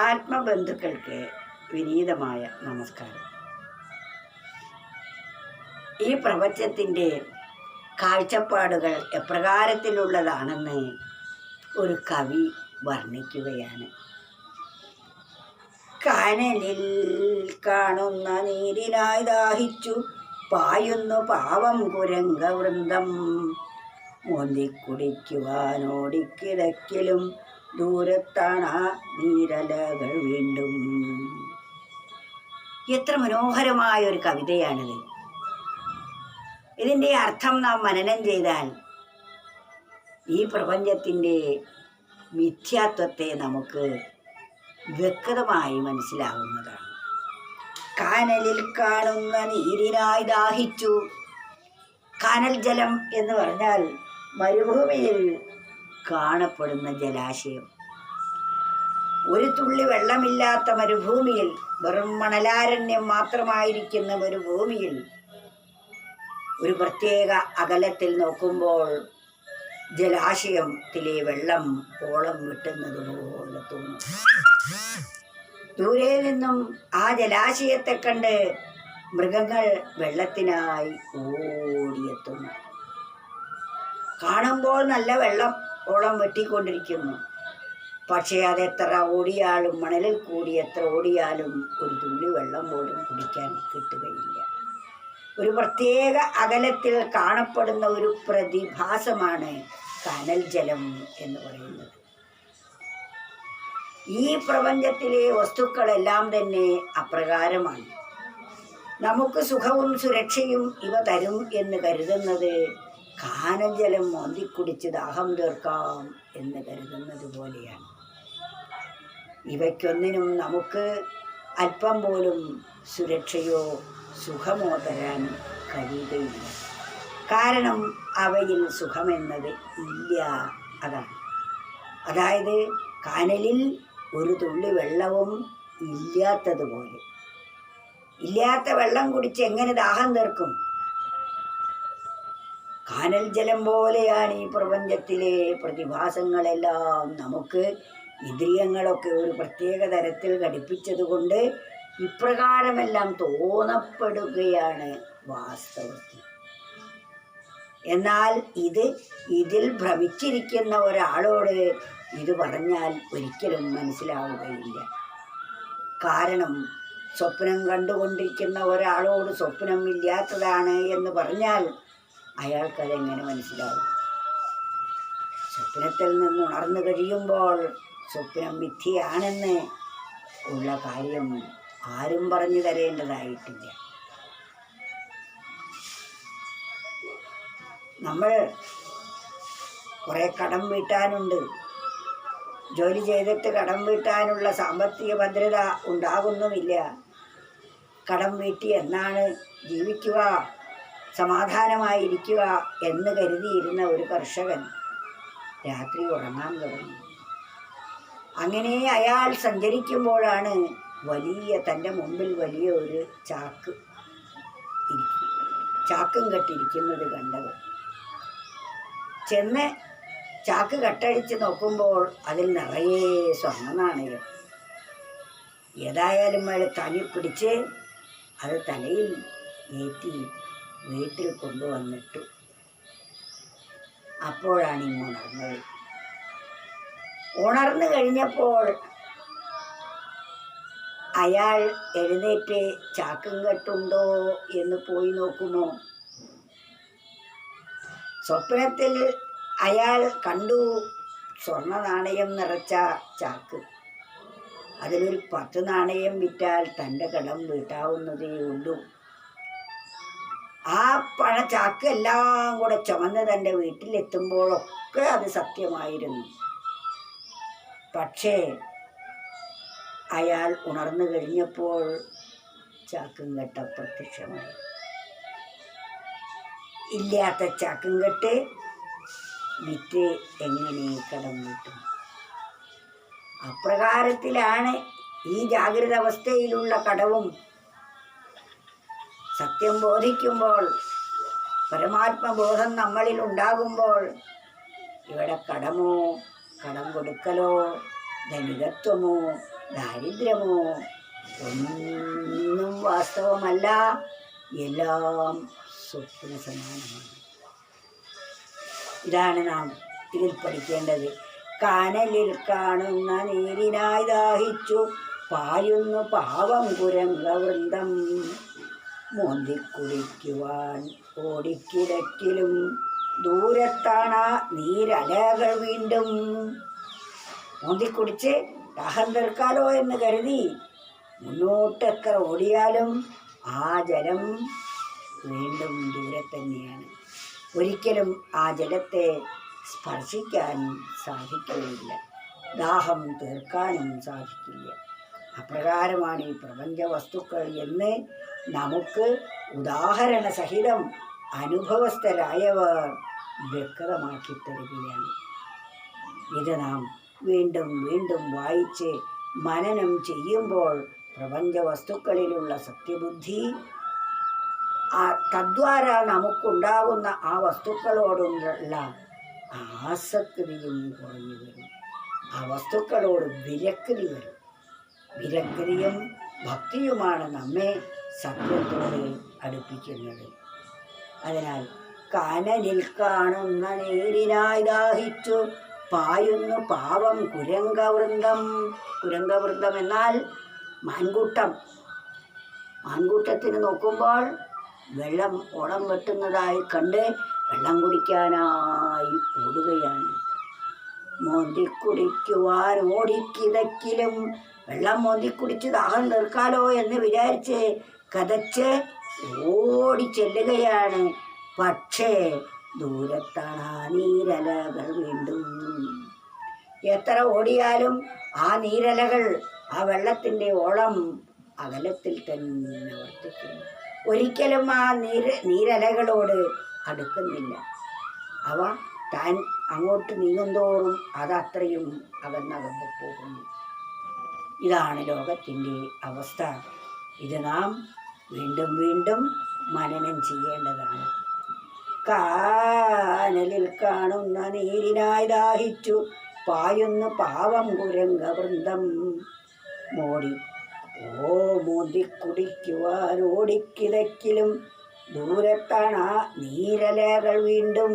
ആത്മബന്ധുക്കൾക്ക് വിനീതമായ നമസ്കാരം. ഈ പ്രപഞ്ചത്തിന്റെ കാഴ്ചപ്പാടുകൾ എപ്രകാരത്തിലുള്ളതാണെന്ന് ഒരു കവി വർണിക്കുകയാണ്. കനലിൽ കാണുന്ന നീരിനായി ദാഹിച്ചു പായുന്നു പാവം കുരങ്ക വൃന്ദം. മോന്തിക്കുടിക്കുവാനോടിക്കിടക്കിലും ദൂരത്താണ് ആ നീരലകൾ വീണ്ടും. എത്ര മനോഹരമായ ഒരു കവിതയാണിത്. ഇതിന്റെ അർത്ഥം നാം മനനം ചെയ്താൽ ഈ പ്രപഞ്ചത്തിന്റെ മിഥ്യാത്വത്തെ നമുക്ക് വ്യക്തമായി മനസ്സിലാവുന്നതാണ്. കാനലിൽ കാണുന്ന നീരിനായി ദാഹിച്ചു. കാനൽ ജലം എന്ന് പറഞ്ഞാൽ മരുഭൂമിയിൽ കാണപ്പെടുന്ന ജലാശയം. ഒരു തുള്ളി വെള്ളമില്ലാത്ത മരുഭൂമിയിൽ വെറും മണലാരണ്യം മാത്രമായിരിക്കുന്ന ഒരു ഭൂമിയിൽ ഒരു പ്രത്യേക അകലത്തിൽ നോക്കുമ്പോൾ ജലാശയത്തിലെ വെള്ളം ഓളം വിട്ടുന്നത് പോലെ തോന്നും. ദൂരെ നിന്നും ആ ജലാശയത്തെ കണ്ട് മൃഗങ്ങൾ വെള്ളത്തിനായി ഓടിയെത്തുന്നു. കാണുമ്പോൾ നല്ല വെള്ളം ഓളം വെട്ടിക്കൊണ്ടിരിക്കുന്നു. പക്ഷേ അതെത്ര ഓടിയാലും മണലിൽ കൂടി എത്ര ഓടിയാലും ഒരു തുള്ളി വെള്ളം പോലും കുടിക്കാൻ കിട്ടുകയില്ല. ഒരു പ്രത്യേക അകലത്തിൽ കാണപ്പെടുന്ന ഒരു പ്രതിഭാസമാണ് കനൽ ജലം എന്ന് പറയുന്നത്. ഈ പ്രപഞ്ചത്തിലെ വസ്തുക്കളെല്ലാം തന്നെ അപ്രകാരമാണ്. നമുക്ക് സുഖവും സുരക്ഷയും ഇവ തരും എന്ന് കരുതുന്നത് കാനജലം മോന്തിക്കുടിച്ച് ദാഹം തീർക്കാം എന്ന് കരുതുന്നത് പോലെയാണ്. ഇവയ്ക്കൊന്നിനും നമുക്ക് അല്പം പോലും സുരക്ഷയോ സുഖമോ തരാൻ കഴിയുകയില്ല. കാരണം അവയിൽ സുഖമെന്നത് ഇല്ല അതാണ്. അതായത് കാനലിൽ ഒരു തുള്ളി വെള്ളവും ഇല്ലാത്തതുപോലെ. ഇല്ലാത്ത വെള്ളം കുടിച്ച് എങ്ങനെ ദാഹം തീർക്കും? കാനൽ ജലം പോലെയാണ് ഈ പ്രപഞ്ചത്തിലെ പ്രതിഭാസങ്ങളെല്ലാം. നമുക്ക് ഇന്ദ്രിയങ്ങളൊക്കെ ഒരു പ്രത്യേക തരത്തിൽ ഘടിപ്പിച്ചതുകൊണ്ട് ഇപ്രകാരമെല്ലാം തോന്നപ്പെടുകയാണ് വാസ്തവത്തിൽ. എന്നാൽ ഇത് ഇതിൽ ഭ്രമിച്ചിരിക്കുന്ന ഒരാളോട് ഇത് പറഞ്ഞാൽ ഒരിക്കലും മനസ്സിലാവുകയില്ല. കാരണം സ്വപ്നം കണ്ടുകൊണ്ടിരിക്കുന്ന ഒരാളോട് സ്വപ്നം ഇല്ലാത്തതാണ് എന്ന് പറഞ്ഞാൽ അയാൾക്കതെങ്ങനെ മനസ്സിലാവും? സ്വപ്നത്തിൽ നിന്ന് ഉണർന്നു കഴിയുമ്പോൾ സ്വപ്നം മിഥ്യയാണെന്ന് ഉള്ള കാര്യം ആരും പറഞ്ഞു തരേണ്ടതായിട്ടില്ല. നമ്മൾ കുറേ കടം വീട്ടാനുണ്ട്. ജോലി ചെയ്തിട്ട് കടം വീട്ടാനുള്ള സാമ്പത്തിക ഭദ്രത ഉണ്ടാകുന്നുമില്ല. കടം വീട്ടി എന്നാണ് ജീവിക്കുക. സമാധാനമായിരിക്കുക എന്ന് കരുതിയിരുന്ന ഒരു കർഷകൻ രാത്രി ഉറങ്ങാൻ തുടങ്ങി. അങ്ങനെ അയാൾ സഞ്ചരിക്കുമ്പോഴാണ് വലിയ തന്റെ മുമ്പിൽ വലിയ ഒരു ചാക്ക് ചാക്കും കെട്ടിരിക്കുന്നത് കണ്ടത്. ചെന്ന് ചാക്ക് കട്ടടിച്ച് നോക്കുമ്പോൾ അതിൽ നിറയെ സ്വർണനാണയം ഏതായാലും അയാൾ തനി പിടിച്ച് അത് തലയിൽ ഏറ്റി വീട്ടിൽ കൊണ്ടുവന്നിട്ടു. അപ്പോഴാണ് ഈ ഉണർന്നത്. ഉണർന്നു കഴിഞ്ഞപ്പോൾ അയാൾ എഴുന്നേറ്റ് ചാക്കും കെട്ടുണ്ടോ എന്ന് പോയി നോക്കുമോ? സ്വപ്നത്തിൽ അയാൾ കണ്ടു സ്വർണ നാണയം നിറച്ച ചാക്ക്. അതിലൊരു പത്ത് നാണയം വിറ്റാൽ തന്റെ കടം വീട്ടാവുന്നതേ ഉള്ളൂ ആ പഴച്ചാക്ക് ചാക്ക് എല്ലാം കൂടെ ചുമന്ന് തന്റെ വീട്ടിലെത്തുമ്പോഴൊക്കെ അത് സത്യമായിരുന്നു. പക്ഷേ അയാൾ ഉണർന്നു കഴിഞ്ഞപ്പോൾ ചാക്കും കെട്ട പ്രത്യക്ഷമായി ഇല്ലാത്ത ചാക്കും കെട്ട് വിറ്റ് എങ്ങനെ കടം വീട്ടും അപ്രകാരത്തിലാണ് ഈ ജാഗ്രത അവസ്ഥയിലുള്ള കടവും സത്യം ബോധിക്കുമ്പോൾ പരമാത്മബോധം നമ്മളിൽ ഉണ്ടാകുമ്പോൾ ഇവിടെ കടമോ കടം കൊടുക്കലോ ധനികത്വമോ ദാരിദ്ര്യമോ ഒന്നും വാസ്തവമല്ല. എല്ലാം സ്വപ്ന സമാനമാണ്. ഇതാണ് നാം ഇതിൽ പഠിക്കേണ്ടത്. കാനലിൽ കാണുന്ന നീരിനായി ദാഹിച്ചു പായുന്നു പാവം കുരംഗവൃന്ദം മോന്തിക്കുടിക്കുവാൻ ഓടിക്കിടക്കിലും ദൂരത്താണ് നീരലകൾ വീണ്ടും. മോന്തിക്കുടിച്ച് ദാഹം തീർക്കാലോ എന്ന് കരുതി മുന്നോട്ട് എത്ര ഓടിയാലും ആ ജലം വീണ്ടും ദൂരെ തന്നെയാണ് ഒരിക്കലും ആ ജലത്തെ സ്പർശിക്കാൻ സാധിക്കുകയില്ല ദാഹം തീർക്കാനും സാധിക്കില്ല. അപ്രകാരമാണ് ഈ പ്രപഞ്ച വസ്തുക്കൾ എന്ന് നമുക്ക് ഉദാഹരണ സഹിതം അനുഭവസ്ഥരായവർ വ്യക്തമാക്കി തരികയാണ് ഇത് നാം വീണ്ടും വീണ്ടും വായിച്ച് മനനം ചെയ്യുമ്പോൾ പ്രപഞ്ച വസ്തുക്കളിലുള്ള സത്യബുദ്ധി ആ തദ്വാര നമുക്കുണ്ടാകുന്ന ആ വസ്തുക്കളോടുള്ള ആസക്തിയും കുറഞ്ഞു വരും. ആ വസ്തുക്കളോട് വിരക്തി വരും. വിരക്തിയും ഭക്തിയുമാണ് നമ്മെ സത്യത്തോട് അടുപ്പിക്കുന്നത്. അതിനാൽ കാനലിൽ കാണുന്ന നേരിനായി ദാഹിച്ചു പായുന്നു പാവം കുരങ്കവൃന്ദം കുരങ്കവൃന്ദം എന്നാൽ മാൻകൂട്ടം. മാൻകൂട്ടത്തിന് നോക്കുമ്പോൾ വെള്ളം ഓളം വെട്ടുന്നതായി കണ്ട് വെള്ളം കുടിക്കാനായി ഓടുകയാണ്. മോന്തി കുടിക്കുവാൻ ഓടിക്കിതക്കിലും വെള്ളം മോന്തി കുടിച്ച് ദാഹം തീർക്കാലോ എന്ന് വിചാരിച്ച് കതച്ച് ഓടി ചെല്ലുകയാണ്. പക്ഷേ ദൂരത്താണ് ആ നീരലകൾ വീണ്ടും. എത്ര ഓടിയാലും ആ നീരലകൾ ആ വെള്ളത്തിന്റെ ഓളം അകലത്തിൽ തന്നെ വർത്തിക്കുന്നു ഒരിക്കലും ആ നീര നീരലകളോട് അടുക്കുന്നില്ല. അവ താൻ അങ്ങോട്ട് നീങ്ങുന്തോറും അതത്രയും അകന്നകന്നു പോകുന്നു. ഇതാണ് ലോകത്തിന്റെ അവസ്ഥ. ഇത് നാം വീണ്ടും വീണ്ടും മനനം ചെയ്യേണ്ടതാണ്. കാനലിൽ കാണുന്ന നീരിനായി ദാഹിച്ചു പായുന്നു പാവം കുരങ്ക വൃന്ദം. മോടി ഓ മോതി കുടിക്കുവാൻ ഓടിക്കിതക്കിലും ദൂരത്താണ് നീരലകൾ വീണ്ടും.